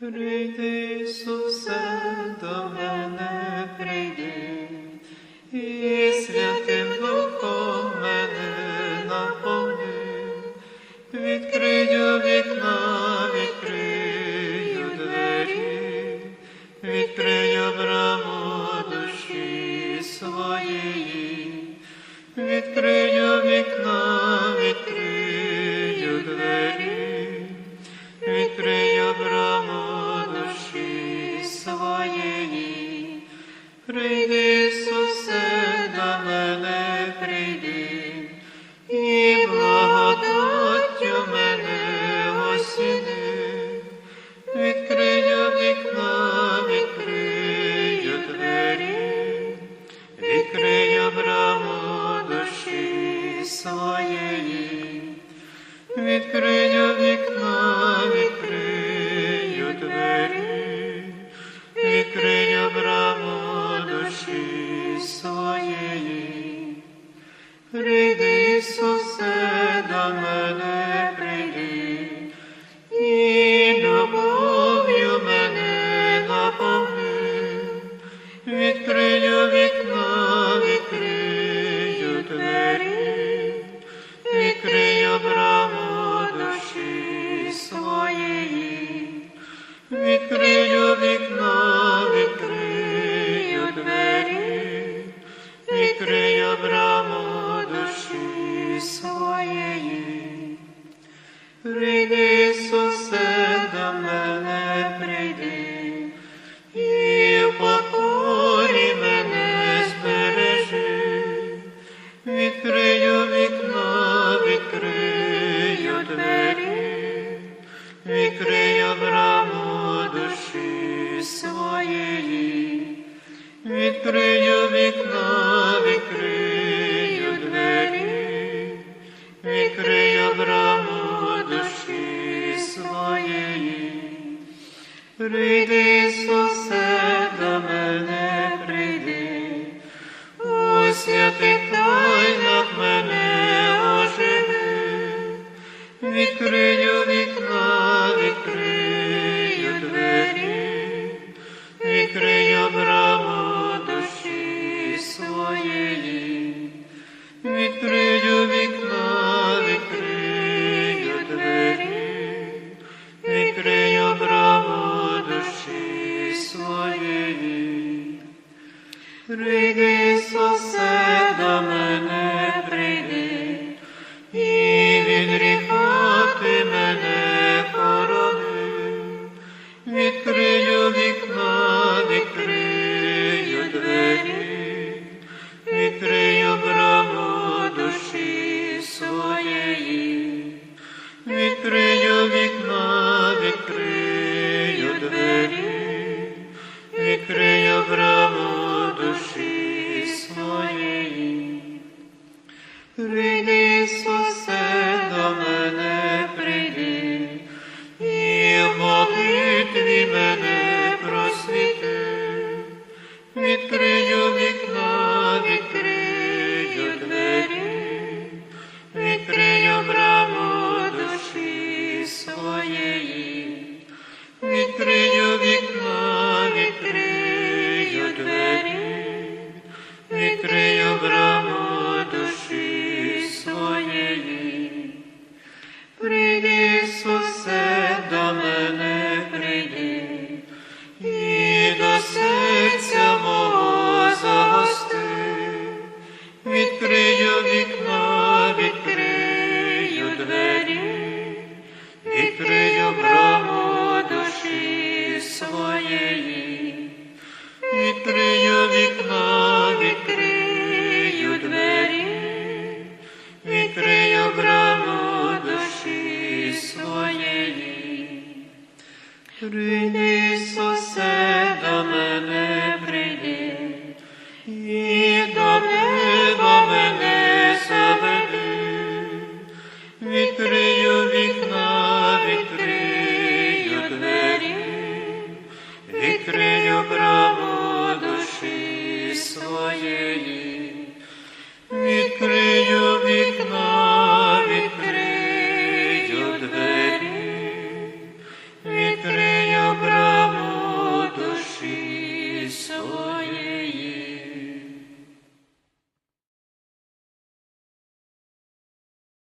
Прийди, Ісусе, до мене прийди, і святим Духом мене наповни, Ісусе, до мене прийди, і любов'ю мене наповни, відкрию вікна, відкрию двері, відкрию браму душі своєї, відкрию вікна, відкрию двері, відкрию браму своєї. Прийди, Ісусе, до мене прийди, і в покорі мене збережи, відкрию вікна, відкрию двері, відкрию Прийди, Ісусе, до мене прийди, у святих тайнах мене оживи, відкрию Прийди, Ісусе, до мене прийди, і в молитві мене відкрию браму душі своєї, відкрию вікна, відкрию двері, відкрию браму душі своєї. Прийди, Ісусе, до мене прийди, і до неба мене заведи, She's so